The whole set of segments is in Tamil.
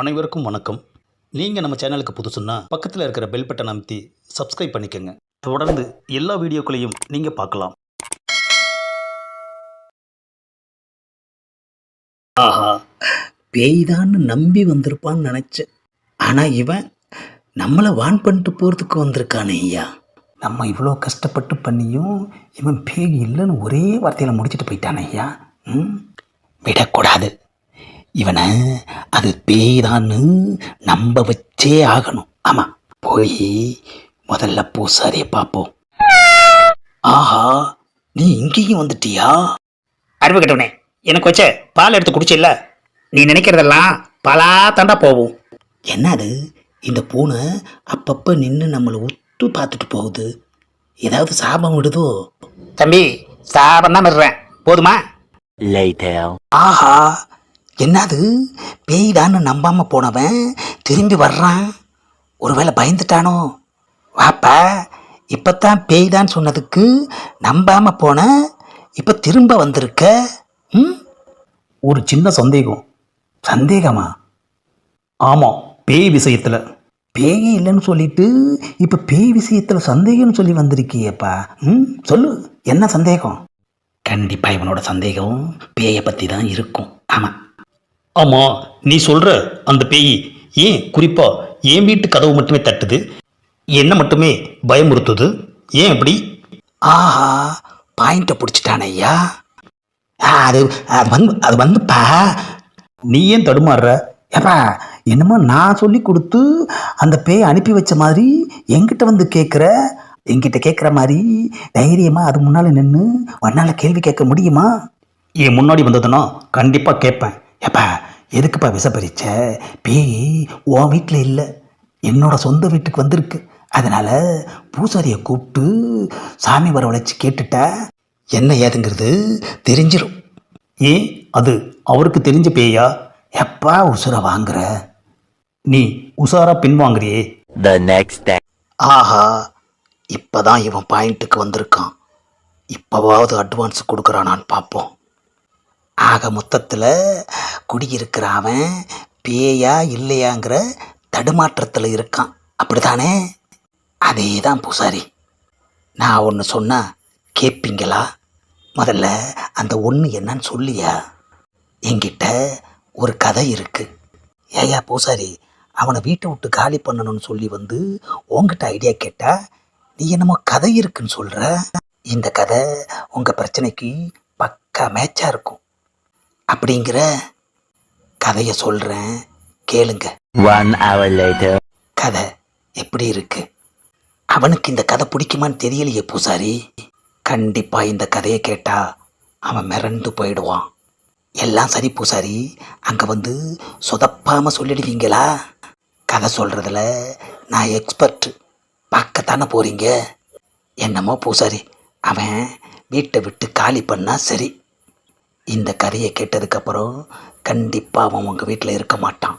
அனைவருக்கும் வணக்கம். நீங்கள் நம்ம சேனலுக்கு புதுசுன்னா பக்கத்தில் இருக்கிற பெல் பட்டன் அமைத்தி சப்ஸ்கிரைப் பண்ணிக்கோங்க. தொடர்ந்து எல்லா வீடியோக்களையும் நீங்கள் பார்க்கலாம். ஆஹா பேய்தான்னு நம்பி வந்திருப்பான்னு நினச்சேன். ஆனால் இவன் நம்மளை வான் பண்ணிட்டு போகிறதுக்கு வந்திருக்கானே ஐயா. நம்ம இவ்வளோ கஷ்டப்பட்டு பண்ணியும் இவன் பேய் இல்லைன்னு ஒரே வார்த்தையில் முடிச்சுட்டு போயிட்டானே ஐயா. ம்? விடக்கூடாது. இவனை அது பேய்தான்னு நம்ப வச்சே ஆகணும். ஆமாம் போய் முதல்ல பூசாரியை பார்ப்போம். ஆஹா நீ இங்கேயும் வந்துட்டியா? அறிவு கட்டவனே எனக்கு வச்ச பால் எடுத்து குடிச்சில்ல? நீ நினைக்கிறதெல்லாம் பலா தாண்டா போகும். என்னது இந்த பூனை அப்பப்போ நின்று நம்மளை உத்து பார்த்துட்டு போகுது? ஏதாவது சாபம் விடுதோ? தம்பி சாபம் தான் விடுறேன். போதுமா? ஆஹா என்னது? பேய்டான்னு நம்பாம போனவன் திரும்பி வர்றான். ஒருவேளை பயந்துட்டானோ? வாப்பா இப்பத்தான் பேய்தான் சொன்னதுக்கு நம்பாம போன இப்போ திரும்ப வந்திருக்க? ம்? ஒரு சின்ன சந்தேகம். சந்தேகமா? ஆமாம் பேய் விஷயத்தில். பேய் இல்லைன்னு சொல்லிட்டு இப்போ பேய் விஷயத்தில் சந்தேகம்னு சொல்லி வந்திருக்கியேப்பா. ம் சொல்லு என்ன சந்தேகம்? கண்டிப்பாக இவனோட சந்தேகம் பேயை பற்றி தான் இருக்கும். ஆமாம் ஆமாம் நீ சொல்கிற அந்த பேய் ஏன் குறிப்பாக என் வீட்டு கதவு மட்டுமே தட்டுது? என்ன மட்டுமே பயமுறுத்துது? ஏன் அப்படி? ஆஹா பாயிண்ட்டை பிடிச்சிட்டான ஐயா. அது அது வந்து அது வந்துப்பா. நீ ஏன் தடுமாறுற? ஏப்பா என்னமோ நான் சொல்லி கொடுத்து அந்த பேயை அனுப்பி வச்ச மாதிரி என்கிட்ட வந்து கேட்குற என்கிட்ட கேட்குற மாதிரி தைரியமாக அது முன்னால் நின்று உன்னால் கேள்வி கேட்க முடியுமா? என் முன்னாடி வந்ததுன்னா கண்டிப்பாக கேட்பேன். ஏப்பா எதுக்குப்பா விசப்பரிச்ச பேய் உன் வீட்டில் இல்லை. என்னோட சொந்த வீட்டுக்கு வந்திருக்கு. அதனால் பூசாரியை கூப்பிட்டு சாமி வரவழைச்சு கேட்டுட்டா என்ன ஏதுங்கிறது தெரிஞ்சிடும் ஏன்? அது அவருக்கு தெரிஞ்ச பேயா? எப்பா உசுரை வாங்குற? நீ உசாரா பின்வாங்குறியே next day. ஆஹா இப்பதான் இவன் பாயிண்ட்டுக்கு வந்திருக்கான். இப்போவாவது அட்வான்ஸ் கொடுக்குறானான்னு பார்ப்போம் ஆக மொத்தத்தில் குடியிருக்கிற அவன் பேயா இல்லையாங்கிற தடுமாற்றத்தில் இருக்கான். அப்படிதானே அதே தான் பூசாரி. நான் ஒன்று சொன்னால் கேட்பீங்களா முதல்ல அந்த ஒன்று என்னன்னு சொல்லியா? என்கிட்ட ஒரு கதை இருக்குது ஏயா பூசாரி அவனை வீட்டை விட்டு காலி பண்ணணும்னு சொல்லி வந்து உங்ககிட்ட ஐடியா கேட்டால் நீ என்னமோ கதை இருக்குன்னு சொல்கிற இந்த கதை உங்கள் பிரச்சனைக்கு பக்கா மேட்சாக இருக்கும். அப்படிங்கிற கதையை சொல்றேன். கேளுங்க. Hour later. கதை எப்படி இருக்கு? அவனுக்கு இந்த கதை பிடிக்குமான்னு தெரியலையே பூசாரி. கண்டிப்பா இந்த கதையை கேட்டா அவன் மிரண்டு போயிடுவான். எல்லாம் சரி பூசாரி. அங்க வந்து சொதப்பாம சொல்லிடுவீங்களா? கதை சொல்றதுல நான் எக்ஸ்பர்ட் பார்க்கத்தானே போறீங்க? என்னமோ பூசாரி. அவன் வீட்டை விட்டு காலி பண்ணா சரி. இந்த கதையை கேட்டதுக்கப்புறம் கண்டிப்பாக அவன் உங்கள் வீட்டில் இருக்க மாட்டான்.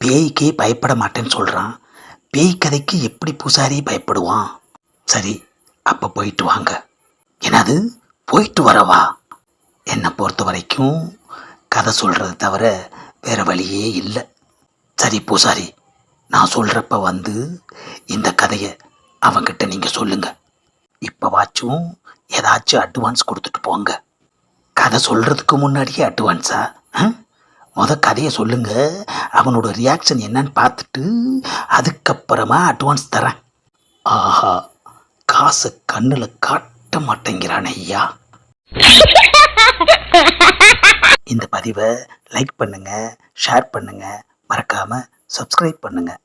பேய்க்கே பயப்பட மாட்டேன்னு சொல்கிறான் பேய் கதைக்கு எப்படி பூசாரி பயப்படுவான்? சரி அப்போ போயிட்டு வாங்க. என்னது? போயிட்டு வரவா? என்னை பொறுத்த வரைக்கும் கதை சொல்கிறத தவிர வேறு வழியே இல்லை. சரி பூசாரி நான் சொல்கிறப்ப வந்து இந்த கதையை அவங்கிட்ட நீங்கள் சொல்லுங்கள் இப்போவாச்சும் ஏதாச்சும் அட்வான்ஸ் கொடுத்துட்டு போங்க. கதை சொல்கிறதுக்கு முன்னாடியே அட்வான்ஸா ஆ? முத கதையை சொல்லுங்க. அவனோட ரியாக்ஷன் என்னன்னு பார்த்துட்டு அதுக்கப்புறமா அட்வான்ஸ் தரேன். ஆஹா காசை கண்ணில் காட்ட மாட்டேங்கிறான் ஐயா. இந்த பதிவை லைக் பண்ணுங்க ஷேர் பண்ணுங்க. மறக்காம சப்ஸ்கிரைப் பண்ணுங்கள்